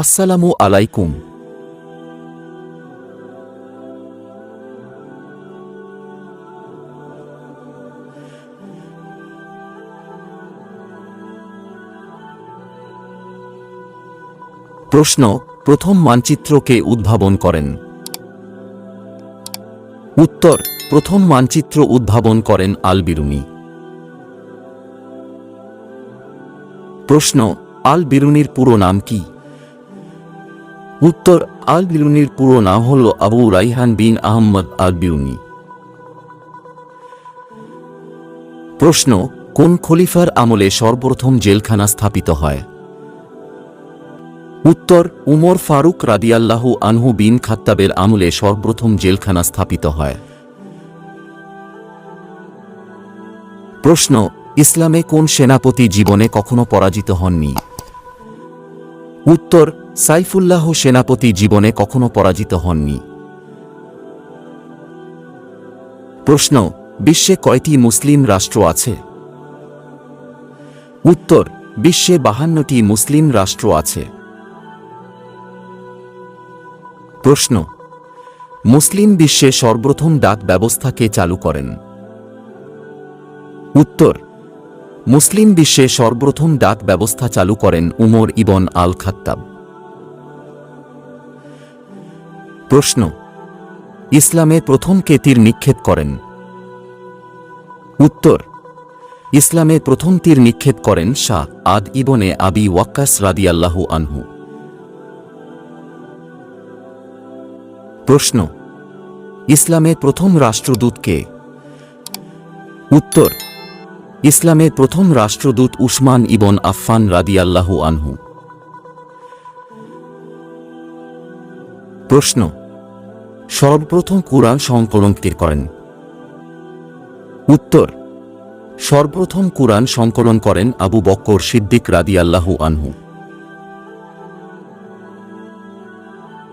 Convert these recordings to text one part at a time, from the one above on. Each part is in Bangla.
আসসালামু আলাইকুম। প্রশ্ন, প্রথম মানচিত্রকে উদ্ভাবন করেন। উত্তর, প্রথম মানচিত্র উদ্ভাবন করেন আল বিরুনি প্রশ্ন আল বিরুনির পুরো নাম কি? উত্তর আল বিরুনির পুরো নাম হল আবু রাইহান বিন আহমদ আল বিউনি প্রশ্ন, কোন খলিফার আমলে সর্বপ্রথম জেলখানা স্থাপিত হয়? উত্তর, উমর ফারুক রাদিয়াল্লাহু আনহু বিন খাত্তাবের আমলে সর্বপ্রথম জেলখানা স্থাপিত হয়। প্রশ্ন, ইসলামে কোন সেনাপতি জীবনে কখনো পরাজিত হননি? উত্তর সাইফুল্লাহ সেনাপতি জীবনে কখনো পরাজিত হননি। প্রশ্ন, বিশ্বে কয়টি মুসলিম রাষ্ট্র আছে? উত্তর, বিশ্বে বাহান্নটি মুসলিম রাষ্ট্র আছে। প্রশ্ন, মুসলিম বিশ্বে সর্বপ্রথম ডাক ব্যবস্থাকে চালু করেন? উত্তর, মুসলিম বিশ্বে সর্বপ্রথম ডাক ব্যবস্থা চালু করেন উমর ইবন আল খাত্তাব প্রশ্ন। ইসলামে প্রথম কে তীর নিক্ষেপ করেন? উত্তর। ইসলামে প্রথম তীর নিক্ষেপ করেন শাহ আদ ইবনে আবি ওয়াক্কাস রাদিয়াল্লাহু আনহু। প্রশ্ন। ইসলামের প্রথম রাষ্ট্রদূত কে? উত্তর। ইসলামের প্রথম রাষ্ট্রদূত উসমান ইবন আফফান রাদিয়াল্লাহু আনহু। প্রশ্ন। সর্বপ্রথম কুরআন সংকলন কে করেন। উত্তর, সর্বপ্রথম কুরআন সংকলন করেন আবু বক্কর সিদ্দিক রাদিয়াল্লাহু আনহু।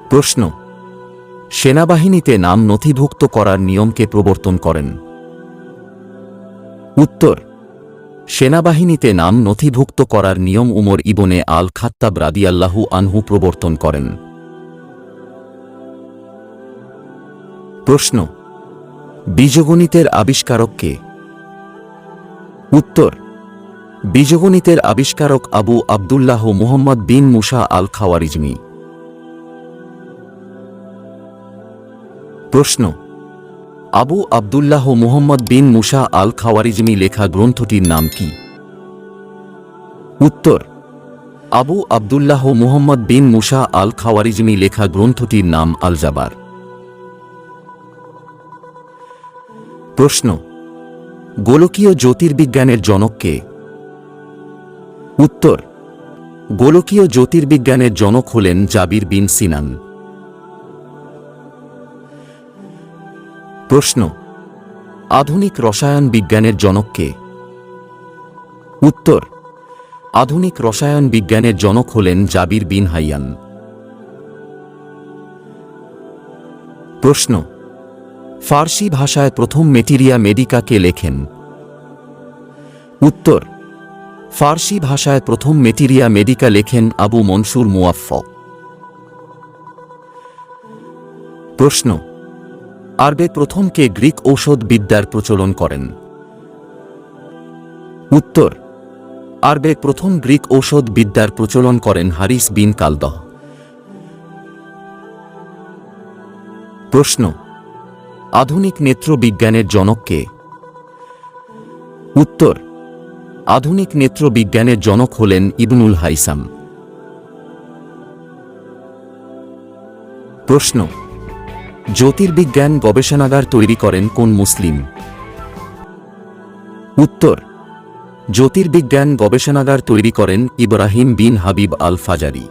প্রশ্ন, সেনাবাহিনীতে নাম নথিভুক্ত করার নিয়মকে প্রবর্তন করেন। উত্তর, সেনাবাহিনীতে নাম নথিভুক্ত করার নিয়ম উমর ইবনে আল খাত্তাব রাদিয়াল্লাহু আনহু প্রবর্তন করেন। প্রশ্ন। বীজগণিতের আবিষ্কারক কে উত্তর। বীজগণিতের আবিষ্কারক আবু আবদুল্লাহ মুহম্মদ বিন মুসা আল খাওয়ারিজমি প্রশ্ন। আবু আবদুল্লাহ মুহম্মদ বিন মুসা আল খাওয়ারিজমি লেখা গ্রন্থটির নাম কি? উত্তর। আবু আবদুল্লাহ মুহম্মদ বিন মুসা আল খাওয়ারিজমি লেখা গ্রন্থটির নাম আল প্রশ্ন, গোলকীয় জ্যোতির্বিজ্ঞানের জনক কে উত্তর, গোলকীয় জ্যোতির্বিজ্ঞানের জনক হলেন জাবির বিন সিনান। প্রশ্ন, আধুনিক রসায়ন বিজ্ঞানের জনক কে উত্তর, আধুনিক রসায়ন বিজ্ঞানের জনক হলেন জাবির বিন হাইয়ান। প্রশ্ন ফার্সি ভাষায় প্রথম মেটিরিয়া মেডিকাকে লেখেন। উত্তর, ফার্সি ভাষায় প্রথম মেটিরিয়া মেডিকা লেখেন আবু মনসুর মুয়াফফক প্রশ্ন, আরবে প্রথম কে গ্রিক ঔষধ বিদ্যার প্রচলন করেন? উত্তর, আরবে প্রথম গ্রিক ঔষধ বিদ্যার প্রচলন করেন হারিস বিন কালদহ। প্রশ্ন আধুনিক নেত্রবিজ্ঞানের জনককে? উত্তর, আধুনিক নেত্রবিজ্ঞানের জনক হলেন ইবনুল হাইসাম। প্রশ্ন, জ্যোতির্বিজ্ঞান গবেষণাগার তৈরি করেন কোন মুসলিম? উত্তর, জ্যোতির্বিজ্ঞান গবেষণাগার তৈরি করেন ইব্রাহিম বিন হাবিব আল ফাজারি